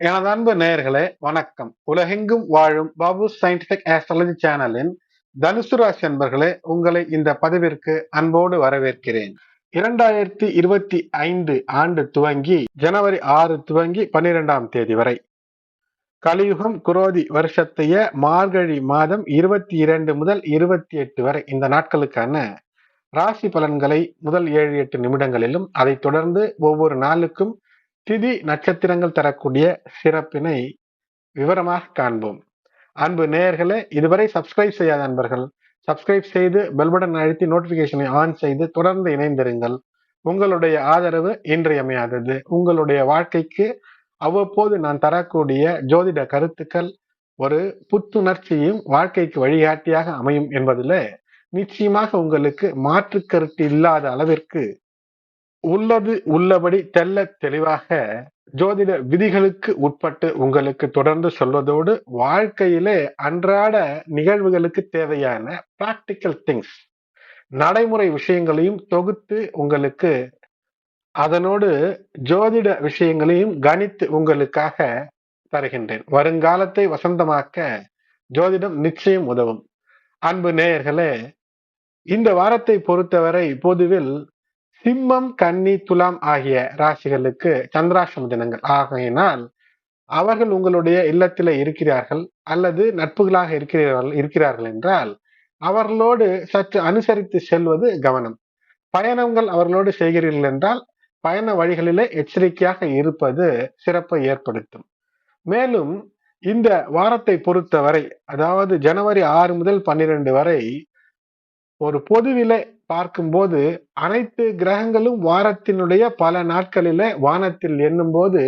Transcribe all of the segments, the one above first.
எனது அன்பு நேயர்களே வணக்கம். உலகெங்கும் வாழும் பாபு சயின்டிபிக் ஆஸ்ட்ராலஜி சேனலின் தனுசு ராசி அன்பர்களே உங்களை இந்த பதிவிற்கு அன்போடு வரவேற்கிறேன். இரண்டாயிரத்தி இருபத்தி ஐந்து ஆண்டு துவங்கி ஜனவரி ஆறு துவங்கி பன்னிரெண்டாம் தேதி வரை. கலியுகம் குரோதி வருஷத்தைய மார்கழி மாதம் இருபத்தி இரண்டு முதல் இருபத்தி எட்டு வரை இந்த நாட்களுக்கான ராசி பலன்களை முதல் ஏழு எட்டு நிமிடங்களிலும் அதைத் தொடர்ந்து ஒவ்வொரு நாளுக்கும் திதி நட்சத்திரங்கள் தரக்கூடிய சிறப்பினை விவரமாக காண்போம். அன்பு நேயர்களே இதுவரை சப்ஸ்கிரைப் செய்யாத அன்பர்கள் சப்ஸ்கிரைப் செய்து பெல் பட்டன் அழுத்தி நோட்டிபிகேஷனை ஆன் செய்து தொடர்ந்து இணைந்திருங்கள். உங்களுடைய ஆதரவு இன்றியமையாதது. உங்களுடைய வாழ்க்கைக்கு அவ்வப்போது நான் தரக்கூடிய ஜோதிட கருத்துக்கள் ஒரு புத்துணர்ச்சியும் வாழ்க்கைக்கு வழிகாட்டியாக அமையும் என்பதில் நிச்சயமாக உங்களுக்கு மாற்று கருத்து இல்லாத அளவிற்கு உள்ளது உள்ளபடி தெல்ல தெளிவாக ஜோதிட விதிகளுக்கு உட்பட்டு உங்களுக்கு தொடர்ந்து சொல்வதோடு வாழ்க்கையிலே அன்றாட நிகழ்வுகளுக்கு தேவையான பிராக்டிக்கல் திங்ஸ் நடைமுறை விஷயங்களையும் தொகுத்து உங்களுக்கு அதனோடு ஜோதிட விஷயங்களையும் கணித்து உங்களுக்காக தருகின்றேன். வருங்காலத்தை வசந்தமாக்க ஜோதிடம் நிச்சயம் உதவும். அன்பு நேயர்களே இந்த வாரத்தை பொறுத்தவரை பொதுவில் சிம்மம் கன்னி துலாம் ஆகிய ராசிகளுக்கு சந்திராசிரம தினங்கள். ஆகையினால் அவர்கள் உங்களுடைய இல்லத்தில இருக்கிறார்கள் அல்லது நட்புகளாக இருக்கிறார்கள் இருக்கிறார்கள் என்றால் அவர்களோடு சற்று அனுசரித்து செல்வது கவனம். பயணங்கள் அவர்களோடு செய்கிறீர்கள் என்றால் பயண வழிகளிலே எச்சரிக்கையாக இருப்பது சிறப்பை ஏற்படுத்தும். மேலும் இந்த வாரத்தை பொறுத்தவரை அதாவது ஜனவரி ஆறு முதல் பன்னிரண்டு வரை ஒரு பொதுவிலை பார்க்கும்போது அனைத்து கிரகங்களும் வாரத்தினுடைய பல நாட்களிலே வானத்தில் எண்ணும்போது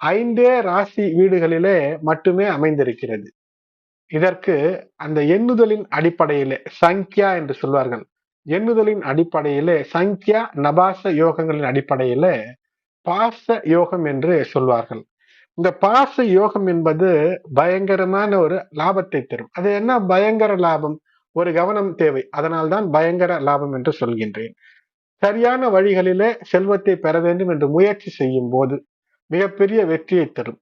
ஐந்தே ராசி வீடுகளிலே மட்டுமே அமைந்திருக்கிறது. இதற்கு அந்த எண்ணுதலின் அடிப்படையிலே சங்கியா என்று சொல்வார்கள். எண்ணுதலின் அடிப்படையிலே சங்கியா நபாச யோகங்களின் அடிப்படையிலே பாச யோகம் என்று சொல்வார்கள். இந்த பாச யோகம் என்பது பயங்கரமான ஒரு லாபத்தை தரும். அது என்ன பயங்கர லாபம்? ஒரு கவனம் தேவை. அதனால்தான் பயங்கர லாபம் என்று சொல்கின்றேன். சரியான வழிகளிலே செல்வத்தை பெற வேண்டும் என்று முயற்சி செய்யும் போது மிகப்பெரிய வெற்றியை தரும்.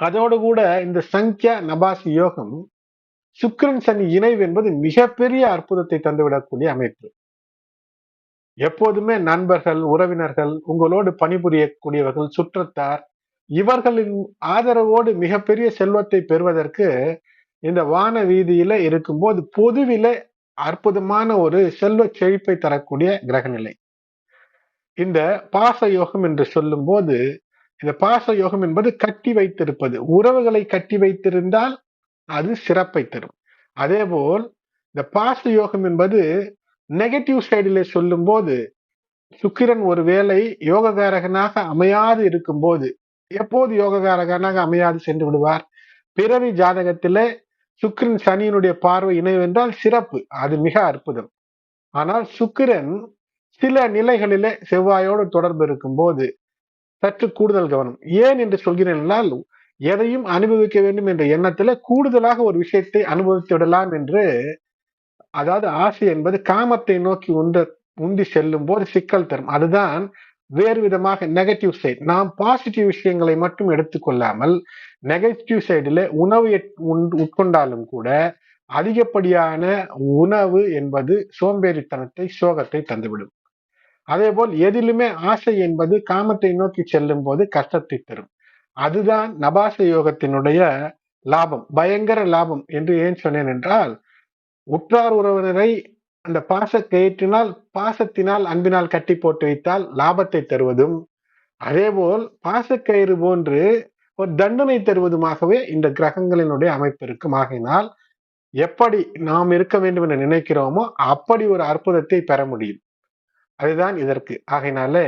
அதோடு கூட இந்த சங்கியா நபாசி யோகம் சுக்கிரன் சனி இணைவு என்பது மிகப்பெரிய அற்புதத்தை தந்துவிடக்கூடிய அமைப்பு. எப்போதுமே நண்பர்கள் உறவினர்கள் உங்களோடு பணிபுரியக்கூடியவர்கள் சுற்றத்தார் இவர்களின் ஆதரவோடு மிகப்பெரிய செல்வத்தை பெறுவதற்கு இந்த வான வீதியில இருக்கும்போது பொதுவில அற்புதமான ஒரு செல்வ செழிப்பை தரக்கூடிய கிரகநிலை. இந்த பாச யோகம் என்று சொல்லும் போது இந்த பாச யோகம் என்பது கட்டி வைத்திருப்பது. உறவுகளை கட்டி வைத்திருந்தால் அது சிறப்பை தரும். அதே போல் இந்த பாச யோகம் என்பது நெகட்டிவ் சைடிலே சொல்லும் போது சுக்கிரன் ஒருவேளை யோககாரகனாக அமையாது இருக்கும் போது எப்போது யோககாரகனாக அமையாது சென்று விடுவார்? பிறவி ஜாதகத்திலே சுக்கிரன் சனியினுடைய பார்வை இணைவென்றால் சிறப்பு. அது மிக அற்புதம். ஆனால் சுக்கிரன் சில நிலைகளிலே செவ்வாயோடு தொடர்பு இருக்கும் போது சற்று கூடுதல் கவனம். ஏன் என்று சொல்கிறேன் என்றால் எதையும் அனுபவிக்க வேண்டும் என்ற எண்ணத்துல கூடுதலாக ஒரு விஷயத்தை அனுபவித்து விடலாம் என்று அதாவது ஆசை என்பது காமத்தை நோக்கி உந்த உந்தி செல்லும் போது சிக்கல் தரும். அதுதான் வேறு விதமாக நெகட்டிவ் சைடு நாம் பாசிட்டிவ் விஷயங்களை மட்டும் எடுத்துக்கொள்ளாமல் நெகட்டிவ் சைடில் உணவு உட்கொண்டாலும் கூட அதிகப்படியான உணவு என்பது சோம்பேறித்தனத்தை சோகத்தை தந்துவிடும். அதே போல் எதிலுமே ஆசை என்பது காமத்தை நோக்கி செல்லும் போது கஷ்டத்தை தரும். அதுதான் நபாச யோகத்தினுடைய லாபம் பயங்கர லாபம் என்று ஏன் சொன்னேன் என்றால் உற்றார் உறவினரை அந்த பாச கயிற்றினால் பாசத்தினால் அன்பினால் கட்டி போட்டு வைத்தால் லாபத்தை தருவதும். அதேபோல் பாசக்கயிறு போன்று ஒரு தண்டனை தருவதுமாகவே இந்த கிரகங்களினுடைய அமைப்பு இருக்கும். ஆகையினால் எப்படி நாம் இருக்க வேண்டும் என்று நினைக்கிறோமோ அப்படி ஒரு அற்புதத்தை பெற முடியும். அதுதான் இதற்கு. ஆகையினாலே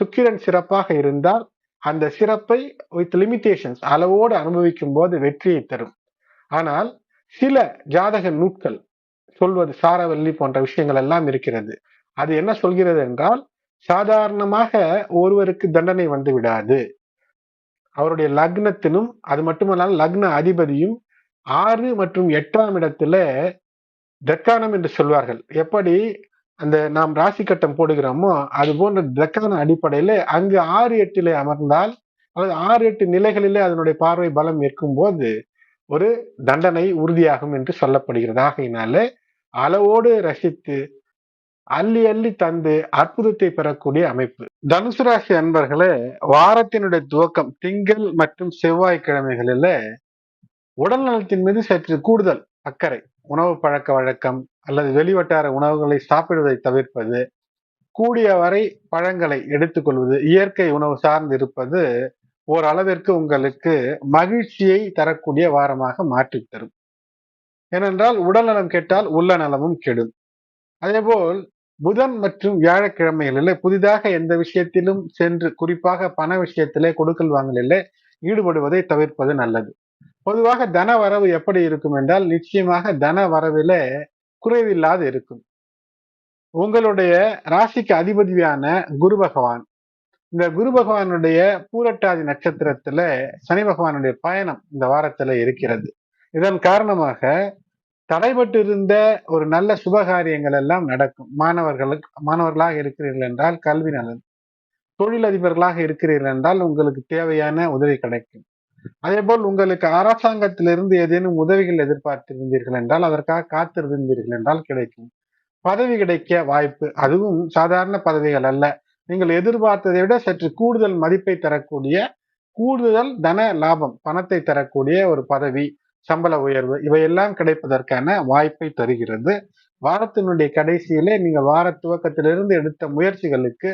சுக்கிரன் சிறப்பாக இருந்தால் அந்த சிறப்பை வித் லிமிடேஷன்ஸ் அளவோடு அனுபவிக்கும் போது வெற்றியை தரும். ஆனால் சில ஜாதக நூட்கள் சொல்வது சாரவல்லி போன்ற விஷயங்கள் எல்லாம் இருக்கிறது. அது என்ன சொல்கிறது என்றால் சாதாரணமாக ஒருவருக்கு தண்டனை வந்து விடாது. அவருடைய லக்னத்தினும் அது மட்டுமல்லாமல் லக்ன அதிபதியும் ஆறு மற்றும் எட்டாம் இடத்துல தக்கானம் என்று சொல்வார்கள். எப்படி அந்த நாம் ராசி கட்டம் போடுகிறோமோ அது போன்ற தக்கான அடிப்படையில அங்கு ஆறு எட்டிலே அமர்ந்தால் அல்லது ஆறு எட்டு நிலைகளிலே அதனுடைய பார்வை பலம் இருக்கும் போது ஒரு தண்டனை உறுதியாகும் என்று சொல்லப்படுகிறது. ஆகையினாலே அளவோடு ரசித்து அள்ளி அள்ளி தந்து அற்புதத்தை பெறக்கூடிய அமைப்பு. தனுசு ராசி அன்பர்களே வாரத்தினுடைய துவக்கம் திங்கள் மற்றும் செவ்வாய்க்கிழமைகளில உடல் நலத்தின் மீது சற்று கூடுதல் அக்கறை. உணவு பழக்க வழக்கம் அல்லது வெளிவட்டார உணவுகளை சாப்பிடுவதை தவிர்ப்பது கூடிய வரை பழங்களை எடுத்துக்கொள்வது இயற்கை உணவு சார்ந்து இருப்பது ஓரளவிற்கு உங்களுக்கு மகிழ்ச்சியை தரக்கூடிய வாரமாக மாற்றி தரும் ஏனென்றால் உடல் நலம் கெட்டால் உள்ள நலமும் கெடும். அதேபோல் புதன் மற்றும் வியாழக்கிழமைகளில் புதிதாக எந்த விஷயத்திலும் சென்று குறிப்பாக பண விஷயத்திலே கொடுக்கல் வாங்கலில் ஈடுபடுவதை தவிர்ப்பது நல்லது. பொதுவாக தன வரவு எப்படி இருக்கும் என்றால் நிச்சயமாக தன வரவில குறைவில்லாது இருக்கும். உங்களுடைய ராசிக்கு அதிபதியான குரு பகவான். இந்த குரு பகவானுடைய பூரட்டாதி நட்சத்திரத்துல சனி பகவானுடைய பயணம் இந்த வாரத்துல இருக்கிறது. இதன் காரணமாக தடைபட்டு இருந்த ஒரு நல்ல சுபகாரியங்கள் எல்லாம் நடக்கும். மாணவர்களுக்கு மாணவர்களாக இருக்கிறீர்கள் என்றால் கல்வி நலன் தொழிலதிபர்களாக இருக்கிறீர்கள் என்றால் உங்களுக்கு தேவையான உதவி கிடைக்கும். அதே போல் உங்களுக்கு அரசாங்கத்திலிருந்து ஏதேனும் உதவிகள் எதிர்பார்த்திருந்தீர்கள் என்றால் அதற்காக காத்திருந்தீர்கள் என்றால் கிடைக்கும். பதவி கிடைக்க வாய்ப்பு அதுவும் சாதாரண பதவிகள் அல்ல. நீங்கள் எதிர்பார்த்ததை விட சற்று கூடுதல் மதிப்பை தரக்கூடிய கூடுதல் தன லாபம் பணத்தை தரக்கூடிய ஒரு பதவி சம்பள உயர்வு இவையெல்லாம் கிடைப்பதற்கான வாய்ப்பை தருகிறது. வாரத்தினுடைய கடைசியிலே நீங்கள் வார துவக்கத்திலிருந்து எடுத்த முயற்சிகளுக்கு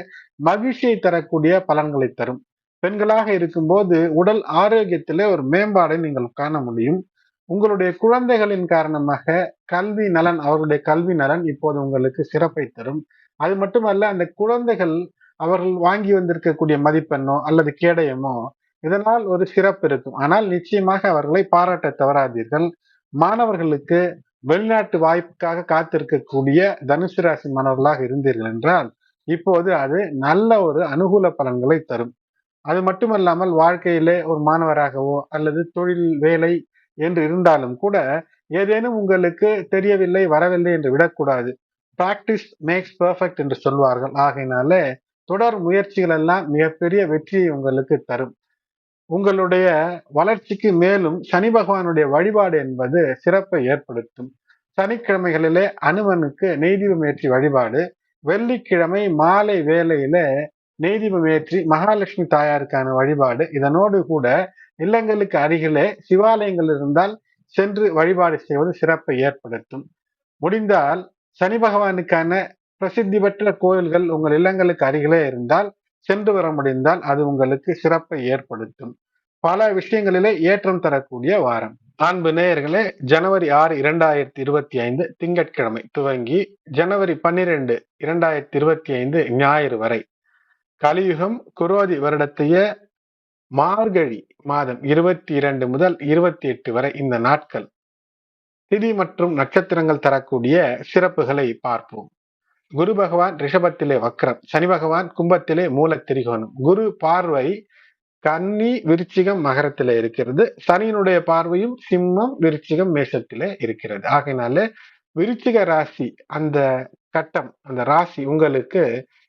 மகிழ்ச்சியை தரக்கூடிய பலன்களை தரும். பெண்களாக இருக்கும்போது உடல் ஆரோக்கியத்திலே ஒரு மேம்பாடை நீங்கள் காண முடியும். உங்களுடைய குழந்தைகளின் காரணமாக கல்வி நலன் அவர்களுடைய கல்வி நலன் இப்போது உங்களுக்கு சிறப்பை தரும். அது மட்டுமல்ல அந்த குழந்தைகள் அவர்கள் வாங்கி வந்திருக்கக்கூடிய மதிப்பெண்ணோ அல்லது கேடயமோ இதனால் ஒரு சிறப்பு இருக்கும். ஆனால் நிச்சயமாக அவர்களை பாராட்ட தவறாதீர்கள். மாணவர்களுக்கு வெளிநாட்டு வாய்ப்புக்காக காத்திருக்கக்கூடிய தனுசு ராசி மாணவர்களாக இருந்தீர்கள் என்றால் இப்போது அது நல்ல ஒரு அனுகூல பலன்களை தரும். அது மட்டுமல்லாமல் வாழ்க்கையிலே ஒரு மாணவராகவோ அல்லது தொழில் வேலை என்று இருந்தாலும் கூட ஏதேனும் உங்களுக்கு தெரியவில்லை வரவில்லை என்று விடக்கூடாது. பிராக்டிஸ் மேக்ஸ் பெர்ஃபெக்ட் என்று சொல்வார்கள். ஆகையினாலே தொடர் முயற்சிகள் எல்லாம் மிகப்பெரிய வெற்றியை உங்களுக்கு தரும். உங்களுடைய வளர்ச்சிக்கு மேலும் சனி பகவானுடைய வழிபாடு என்பது சிறப்பை ஏற்படுத்தும். சனிக்கிழமைகளிலே அனுமனுக்கு நெய்தீபம் ஏற்றி வழிபாடு. வெள்ளிக்கிழமை மாலை வேலையில நெய்தீபம் ஏற்றி மகாலட்சுமி தாயாருக்கான வழிபாடு. இதனோடு கூட இல்லங்களுக்கு அருகிலே சிவாலயங்கள் இருந்தால் சென்று வழிபாடு செய்வது சிறப்பை ஏற்படுத்தும். முடிந்தால் சனி பகவானுக்கான பிரசித்தி பெற்ற கோயில்கள் உங்கள் இல்லங்களுக்கு அருகிலே இருந்தால் சென்று வர முடிந்தால் அது உங்களுக்கு சிறப்பை ஏற்படுத்தும். பல விஷயங்களிலே ஏற்றம் தரக்கூடிய வாரம். அன்பு நேயர்களே ஜனவரி ஆறு இரண்டாயிரத்தி இருபத்தி ஐந்து திங்கட்கிழமை துவங்கி ஜனவரி பன்னிரெண்டு இரண்டாயிரத்தி இருபத்தி ஐந்து ஞாயிறு வரை. கலியுகம் குரோதி வருடத்தைய மார்கழி மாதம் இருபத்தி இரண்டு முதல் இருபத்தி எட்டு வரை இந்த நாட்கள். திதி மற்றும் நட்சத்திரங்கள் தரக்கூடிய சிறப்புகளை பார்ப்போம். குரு பகவான் ரிஷபத்திலே வக்ரம் சனி பகவான் கும்பத்திலே மூல திரிகோணம் குரு பார்வை கன்னி விருச்சிகம் மகரத்திலே இருக்கிறது. சனியினுடைய பார்வையும் சிம்மம் விருச்சிகம் மேசத்திலே இருக்கிறது. ஆகையினால விருச்சிக ராசி அந்த கட்டம் அந்த ராசி உங்களுக்கு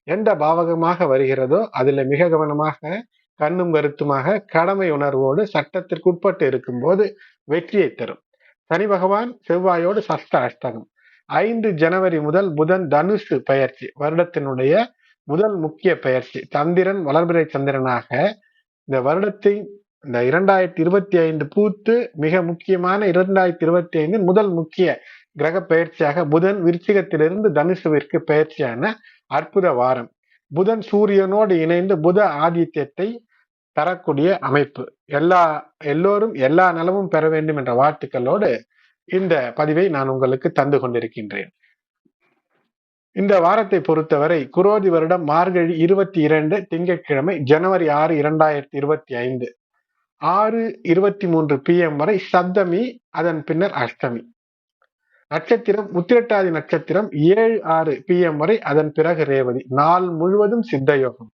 எந்த பாவகமாக வருகிறதோ அதுல மிக கவனமாக கண்ணும் கருத்துமாக கடமை உணர்வோடு சட்டத்திற்கு உட்பட்டு இருக்கும்போது வெற்றியை தரும். சனி பகவான் செவ்வாயோடு சஸ்த அஷ்டகம். ஐந்து ஜனவரி முதல் புதன் தனுசு பயிற்சி வருடத்தினுடைய முதல் முக்கிய பயிற்சி. சந்திரன் வளர்பிறை சந்திரனாக இந்த வருடத்தை இந்த இரண்டாயிரத்தி இருபத்தி ஐந்து பூத்து மிக முக்கியமான இரண்டாயிரத்தி இருபத்தி ஐந்து முதல் முக்கிய கிரக பயிற்சியாக புதன் விருச்சிகத்திலிருந்து தனுசுவிற்கு பயிற்சியான அற்புத வாரம். புதன் சூரியனோடு இணைந்து புத ஆதித்யத்தை தரக்கூடிய அமைப்பு. எல்லா எல்லோரும் எல்லா நலமும் பெற வேண்டும் என்ற வாழ்த்துக்களோடு இந்த பதிவை நான் உங்களுக்கு தந்து கொண்டிருக்கின்றேன். இந்த வாரத்தை பொறுத்தவரை குரோதி வருடம் மார்கழி இருபத்தி இரண்டு திங்கட்கிழமை ஜனவரி ஆறு இரண்டாயிரத்தி இருபத்தி ஐந்து. ஆறு இருபத்தி மூன்று பிஎம் வரை சப்தமி அதன் பின்னர் அஷ்டமி. நட்சத்திரம் உத்திரட்டாதி நட்சத்திரம் ஏழு ஆறு பிஎம் வரை அதன் பிறகு ரேவதி. நாள் முழுவதும் சித்தயோகம்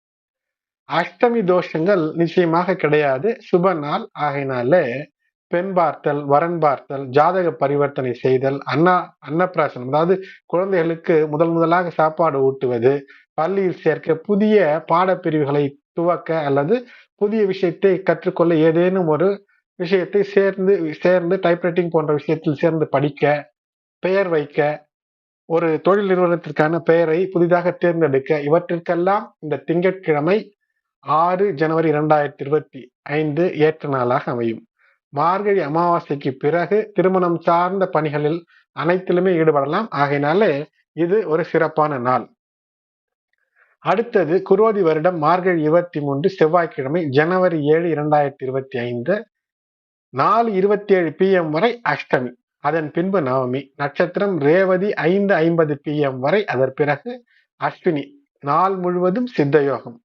அஷ்டமி தோஷங்கள் நிச்சயமாக கிடையாது. சுப நாள். ஆகையினால பெண் பார்த்தல் வரன் பார்த்தல் ஜாதக பரிவர்த்தனை செய்தல் அண்ணா அன்னப்பிராசனம். அதாவது குழந்தைகளுக்கு முதல் முதலாக சாப்பாடு ஊட்டுவது பள்ளியில் சேர்க்க புதிய பாடப்பிரிவுகளை துவக்க அல்லது புதிய விஷயத்தை கற்றுக்கொள்ள ஏதேனும் ஒரு விஷயத்தை சேர்ந்து சேர்ந்து டைப்ரைட்டிங் போன்ற விஷயத்தில் சேர்ந்து படிக்க பெயர் வைக்க ஒரு தொழில் நிறுவனத்திற்கான பெயரை புதிதாக தேர்ந்தெடுக்க இவற்றிற்கெல்லாம் இந்த திங்கட்கிழமை ஆறு ஜனவரி இரண்டாயிரத்தி இருபத்தி ஐந்து ஏற்ற நாளாக அமையும். மார்கழி அமாவாசைக்கு பிறகு திருமணம் சார்ந்த பணிகளில் அனைத்திலுமே ஈடுபடலாம். ஆகையினாலே இது ஒரு சிறப்பான நாள். அடுத்தது குரோதி வருடம் மார்கழி இருபத்தி மூன்று செவ்வாய்க்கிழமை ஜனவரி ஏழு இரண்டாயிரத்தி இருபத்தி ஐந்து நாலு இருபத்தி ஏழு பிஎம் வரை அஷ்டமி அதன் பின்பு நவமி நட்சத்திரம் ரேவதி ஐந்து ஐம்பது பிஎம் வரை அதன் பிறகு அஸ்வினி நாள் முழுவதும் சித்தயோகம்.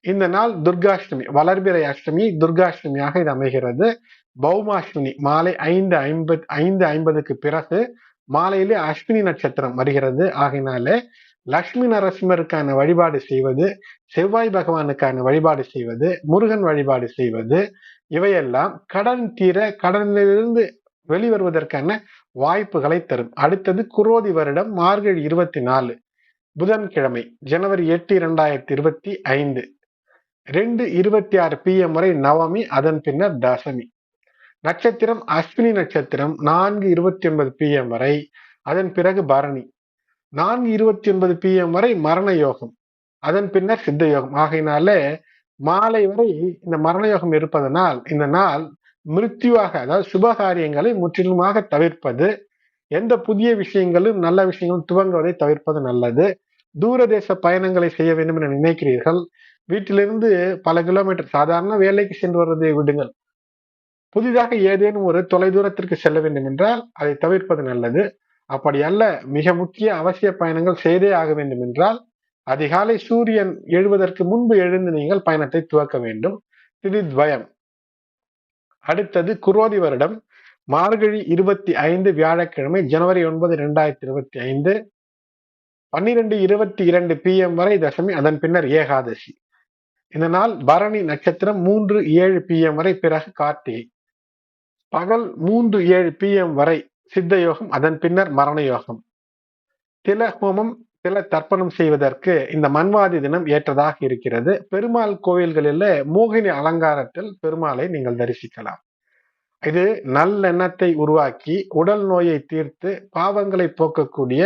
இந்த நாள் துர்காஷ்டமி வளர்பிறை அஷ்டமி துர்காஷ்டமியாக இது அமைகிறது. பௌமாஷ்வினி மாலை ஐந்து ஐம்பது ஐந்து ஐம்பதுக்கு பிறகு மாலையிலே அஸ்வினி நட்சத்திரம் வருகிறது. ஆகினாலே லக்ஷ்மி நரசிம்மருக்கான வழிபாடு செய்வது செவ்வாய் பகவானுக்கான வழிபாடு செய்வது முருகன் வழிபாடு செய்வது இவையெல்லாம் கடன் தீர கடனிலிருந்து வெளிவருவதற்கான வாய்ப்புகளை தரும். அடுத்தது குரோதி வருடம் மார்கழி இருபத்தி நாலு புதன்கிழமை ஜனவரி எட்டு இரண்டாயிரத்தி இருபத்தி ஐந்து. ரெண்டு இருபத்தி ஆறு பிஎம் வரை நவமி அதன் பின்னர் தசமி. நட்சத்திரம் அஸ்வினி நட்சத்திரம் நான்கு இருபத்தி ஒன்பது பிஎம் வரை. அதன் பிறகு பரணி. நான்கு இருபத்தி ஒன்பது பிஎம் வரை மரண யோகம். அதன் பின்னர் சித்த யோகம். ஆகையினாலே மாலை வரை இந்த மரண யோகம் இருப்பதனால் இந்த நாள் மிருத்யுவாக அதாவது சுபகாரியங்களை முற்றிலுமாக தவிர்ப்பது எந்த புதிய விஷயங்களும் நல்ல விஷயங்களும் துவங்குவதை தவிர்ப்பது நல்லது. தூரதேச பயணங்களை செய்ய வேண்டும் என நினைக்கிறீர்கள். வீட்டிலிருந்து பல கிலோமீட்டர் சாதாரண வேலைக்கு சென்று வருவதை விடுங்கள். புதிதாக ஏதேனும் ஒரு தொலைதூரத்திற்கு செல்ல வேண்டும் என்றால் அதை தவிர்ப்பது நல்லது. அப்படி அல்ல மிக முக்கிய அவசிய பயணங்கள் செய்தே ஆக வேண்டும் என்றால் அதிகாலை சூரியன் எழுவதற்கு முன்பு எழுந்து நீங்கள் பயணத்தை துவக்க வேண்டும். திதித்வயம். அடுத்தது குரோதி வருடம். மார்கழி இருபத்தி ஐந்து வியாழக்கிழமை ஜனவரி ஒன்பது இரண்டாயிரத்தி இருபத்தி ஐந்து பன்னிரெண்டு இருபத்தி இரண்டு பிஎம் வரை தசமி அதன் பின்னர் ஏகாதசி. இந்த நாள் பரணி நட்சத்திரம் மூன்று ஏழு பிஎம் வரை பிறகு கார்த்திகை. பகல் மூன்று ஏழு பிஎம் வரை சித்த யோகம் அதன் பின்னர் மரண யோகம் தில ஹோமம் தில தர்ப்பணம் செய்வதற்கு இந்த மன்வாதி தினம் ஏற்றதாக இருக்கிறது. பெருமாள் கோவில்களில் மோகினி அலங்காரத்தில் பெருமாளை நீங்கள் தரிசிக்கலாம். இது நல்லெண்ணத்தை உருவாக்கி உடல் நோயை தீர்த்து பாவங்களை போக்கக்கூடிய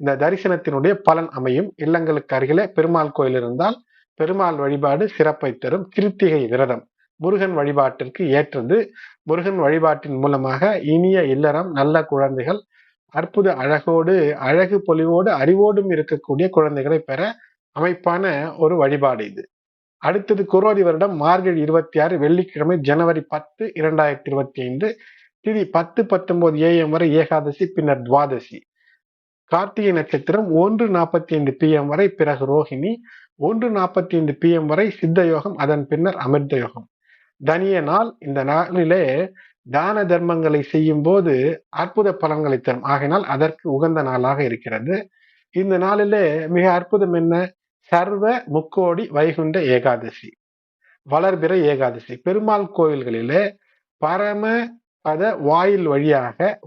இந்த தரிசனத்தினுடைய பலன் அமையும். இல்லங்களுக்கு அருகிலே பெருமாள் கோயில் இருந்தால் பெருமாள் வழிபாடு சிறப்பை தரும். கிருத்திகை விரதம் முருகன் வழிபாட்டிற்கு ஏற்றது. முருகன் வழிபாட்டின் மூலமாக இனிய இல்லறம் நல்ல குழந்தைகள் அற்புத அழகோடு அழகு பொலிவோடு அறிவோடும் இருக்கக்கூடிய குழந்தைகளை பெற அமைப்பான ஒரு வழிபாடு இது. அடுத்தது குரோதி வருடம் மார்கழி இருபத்தி ஆறு வெள்ளிக்கிழமை ஜனவரி பத்து இரண்டாயிரத்தி இருபத்தி ஐந்து திதி பத்து பத்தொன்பது ஏஎம் வரை ஏகாதசி பின்னர் துவாதசி. கார்த்திகை நட்சத்திரம் ஒன்று நாற்பத்தி ஐந்து பிஎம் வரை பிறகு ரோஹிணி ஒன்று நாற்பத்தி ஐந்து பிஎம் வரை சித்த யோகம் அதன் பின்னர் அமிர்த யோகம். தனிய நாள் இந்த நாளிலே தான தர்மங்களை செய்யும் போது அற்புத பலன்களை தரும். ஆகினால் அதற்கு உகந்த நாளாக இருக்கிறது. இந்த நாளிலே மிக அற்புதம் என்ன? சர்வ முக்கோடி வைகுண்ட ஏகாதசி. வளர்பிற ஏகாதசி. பெருமாள் கோயில்களிலே பரம பத வாயில் வழியாக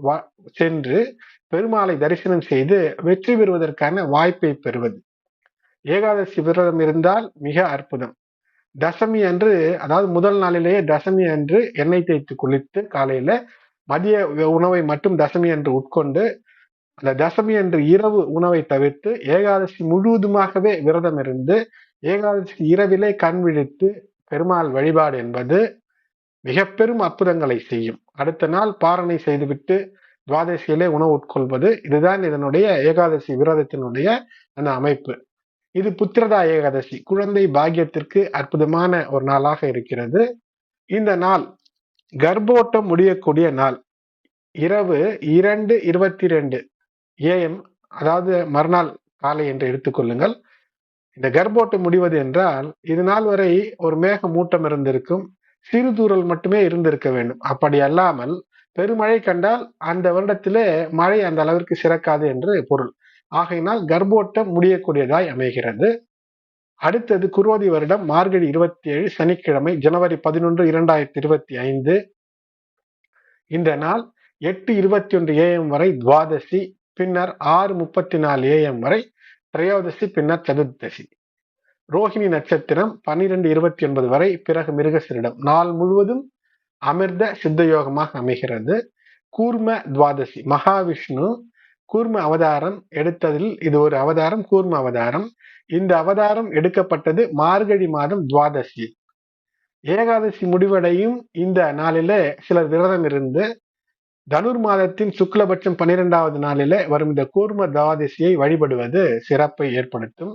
சென்று பெருமாளை தரிசனம் செய்து வெற்றி பெறுவதற்கான வாய்ப்பை பெறுவது. ஏகாதசி விரதம் இருந்தால் மிக அற்புதம். தசமி அன்று அதாவது முதல் நாளிலேயே தசமி அன்று எண்ணெய் தேய்த்து குளித்து காலையில மதிய உணவை மட்டும் தசமி அன்று உட்கொண்டு அந்த தசமி அன்று இரவு உணவை தவிர்த்து ஏகாதசி முழுவதுமாகவே விரதம் இருந்து ஏகாதசி இரவிலே கண் விழித்து பெருமாள் வழிபாடு என்பது மிக பெரும் அற்புதங்களை செய்யும். அடுத்த நாள் பாரணை செய்துவிட்டு துவாதசியிலே உணவு உட்கொள்வது இதுதான் இதனுடைய ஏகாதசி விரதத்தினுடைய அந்த அமைப்பு. இது புத்திரதா ஏகாதசி. குழந்தை பாக்கியத்திற்கு அற்புதமான ஒரு நாளாக இருக்கிறது. இந்த நாள் கர்ப்போட்டம் முடியக்கூடிய நாள். இரவு இரண்டு இருபத்தி ரெண்டு ஏஎம் அதாவது மறுநாள் காலை என்று எடுத்துக்கொள்ளுங்கள் இந்த கர்ப்போட்டம் முடிவது என்றால் இது நாள் வரை ஒரு மேக மூட்டம் இருந்திருக்கும். சிறு தூரல் மட்டுமே இருந்திருக்க வேண்டும். அப்படி அல்லாமல் பெருமழை கண்டால் அந்த வருடத்திலே மழை அந்த அளவிற்கு சிறக்காது என்று பொருள். ஆகையினால் கர்ப்போட்டம் முடியக்கூடியதாய் அமைகிறது. அடுத்தது குருவதி வருடம் மார்கழி இருபத்தி ஏழு சனிக்கிழமை ஜனவரி பதினொன்று இரண்டாயிரத்தி இருபத்தி ஐந்து. இந்த நாள் எட்டு இருபத்தி ஒன்று ஏஎம் வரை துவாதசி பின்னர் ஆறு முப்பத்தி நாலு ஏஎம் வரை திரையோதசி பின்னர் சதுர்தசி ரோஹிணி நட்சத்திரம் பன்னிரெண்டு இருபத்தி ஒன்பது வரை பிறகு மிருகசிரிடம். நாள் முழுவதும் அமிர்த சித்த யோகமாக அமைகிறது. கூர்ம துவாதசி மகாவிஷ்ணு கூர்ம அவதாரம் எடுத்ததில் இது ஒரு அவதாரம் கூர்ம அவதாரம். இந்த அவதாரம் எடுக்கப்பட்டது மார்கழி மாதம் துவாதசி. ஏகாதசி முடிவடையும் இந்த நாளில சிலர் விரதம் இருந்து தனுர் மாதத்தின் சுக்லபட்சம் பன்னிரெண்டாவது நாளில வரும் இந்த கூர்ம துவாதசியை வழிபடுவது சிறப்பை ஏற்படுத்தும்.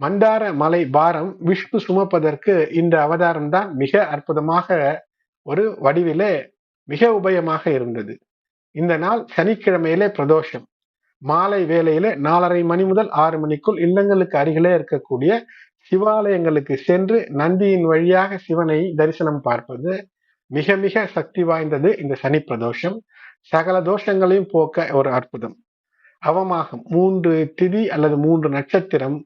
மந்தார மலை பாரம் விஷ்ணு சுமப்பதற்கு இந்த அவதாரம் தான் மிக அற்புதமாக ஒரு வடிவிலே மிக உபயமாக இருந்தது. இந்த நாள் சனிக்கிழமையிலே பிரதோஷம். மாலை வேளையில நாலரை மணி முதல் ஆறு மணிக்குள் இல்லங்களுக்கு அருகிலே இருக்கக்கூடிய சிவாலயங்களுக்கு சென்று நந்தியின் வழியாக சிவனை தரிசனம் பார்ப்பது மிக மிக சக்தி வாய்ந்தது இந்த சனி பிரதோஷம். சகல தோஷங்களையும் போக்க ஒரு அற்புதம். அவமாகம் மூன்று திதி அல்லது மூன்று நட்சத்திரம்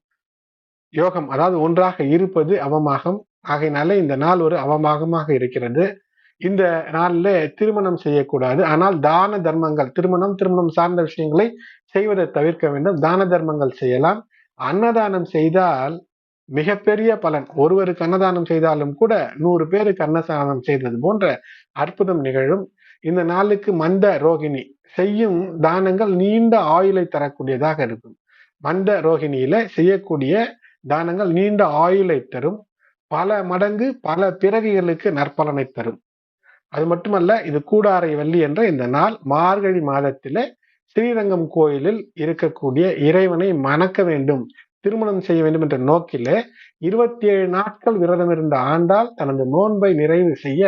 யோகம் அதாவது ஒன்றாக இருப்பது அவமாகம். ஆகையினால இந்த நாள் ஒரு அவமாகமாக இருக்கிறது. இந்த நாளில் திருமணம் செய்யக்கூடாது. ஆனால் தான தர்மங்கள் திருமணம் திருமணம் சார்ந்த விஷயங்களை செய்வதை தவிர்க்க வேண்டும். தான தர்மங்கள் செய்யலாம். அன்னதானம் செய்தால் மிகப்பெரிய பலன். ஒருவருக்கு அன்னதானம் செய்தாலும் கூட நூறு பேருக்கு அன்னதானம் செய்தது போன்ற அற்புதம் நிகழும். இந்த நாளுக்கு மந்த ரோகிணி செய்யும் தானங்கள் நீண்ட ஆயுளை தரக்கூடியதாக இருக்கும். மந்த ரோகிணியில செய்யக்கூடிய தானங்கள் நீண்ட ஆயுளை தரும். பல மடங்கு பல பிறவிகளுக்கு நற்பலனை தரும். அது மட்டுமல்ல இது கூடாரை வள்ளி என்ற இந்த நாள் மார்கழி மாதத்திலே ஸ்ரீரங்கம் கோயிலில் இருக்கக்கூடிய இறைவனை மணக்க வேண்டும் திருமணம் செய்ய வேண்டும் என்ற நோக்கிலே இருபத்தி ஏழு நாட்கள் விரதம் இருந்த ஆண்டால் தனது நோன்பை நிறைவு செய்ய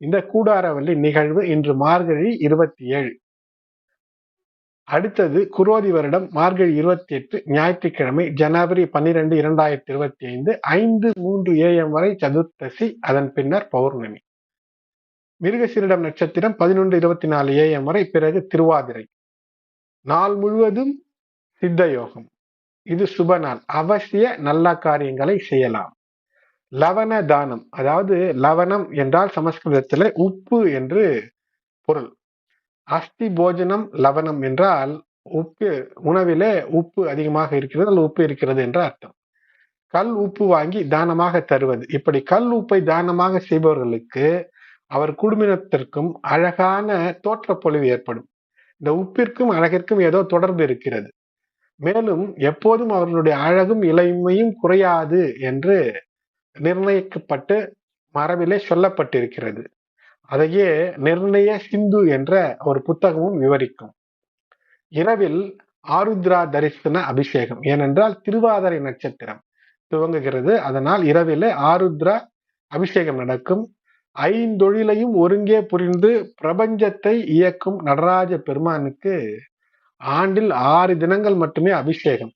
இந்த கூடாரவள்ளி நிகழ்வு இன்று மார்கழி இருபத்தி ஏழு அடுத்தது குரோதி வருடம் மார்கழி இருபத்தி எட்டு ஞாயிற்றுக்கிழமை ஜனவரி பன்னிரெண்டு இரண்டாயிரத்தி இருபத்தி ஐந்து ஐந்து மூன்று ஏஎம் வரை சதுர்த்தசி அதன் பின்னர் பௌர்ணமி. மிருகசீரிடம் நட்சத்திரம் பதினொன்று இருபத்தி நாலு ஏஎம் வரை பிறகு திருவாதிரை. நாள் முழுவதும் சித்த யோகம் இது சுப நாள். அவசிய நல்ல காரியங்களை செய்யலாம். லவண தானம். அதாவது லவணம் என்றால் சமஸ்கிருதத்தில் உப்பு என்று பொருள். அஸ்தி போஜனம் லவணம் என்றால் உப்பு உணவிலே உப்பு அதிகமாக இருக்கிறது அல்லது உப்பு இருக்கிறது என்ற அர்த்தம். கல் உப்பு வாங்கி தானமாக தருவது. இப்படி கல் உப்பை தானமாக செய்பவர்களுக்கு அவர் குடும்பத்திற்கும் அழகான தோற்றப்பொழிவு ஏற்படும். இந்த உப்பிற்கும் அழகிற்கும் ஏதோ தொடர்பு இருக்கிறது. மேலும் எப்போதும் அவர்களுடைய அழகும் இளமையும் குறையாது என்று நிர்ணயிக்கப்பட்டு மரபிலே சொல்லப்பட்டிருக்கிறது. அதையே நிர்ணய சிந்து என்ற ஒரு புத்தகமும் விவரிக்கும். இரவில் ஆருத்ரா தரிசன அபிஷேகம் ஏனென்றால் திருவாதிரை நட்சத்திரம் துவங்குகிறது. அதனால் இரவில் ஆருத்ரா அபிஷேகம் நடக்கும். ஐந்தொழிலையும் ஒருங்கே புரிந்து பிரபஞ்சத்தை இயக்கும் நடராஜ பெருமானுக்கு ஆண்டில் ஆறு தினங்கள் மட்டுமே அபிஷேகம்.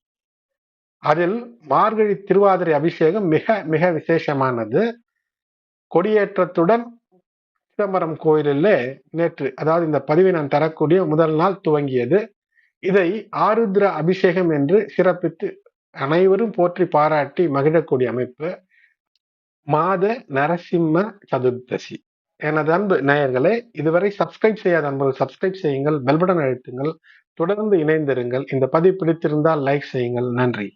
அதில் மார்கழி திருவாதிரை அபிஷேகம் மிக மிக விசேஷமானது. கொடியேற்றத்துடன் சிதம்பரம் கோயிலில் நேற்று அதாவது இந்த பதிவை நான் தரக்கூடிய முதல் நாள் துவங்கியது. இதை ஆருத்ர அபிஷேகம் என்று சிறப்பித்து அனைவரும் போற்றி பாராட்டி மகிழக்கூடிய அமைப்பு. மாத நரசிம்ம சதுர்தசி. எனது அன்பு நேயர்களே இதுவரை சப்ஸ்கிரைப் செய்யாத அன்பர்கள் சப்ஸ்கிரைப் செய்யுங்கள் பெல்படன் அழுத்துங்கள் தொடர்ந்து இணைந்திருங்கள். இந்த பதிவு பிடித்திருந்தால் லைக் செய்யுங்கள். நன்றி.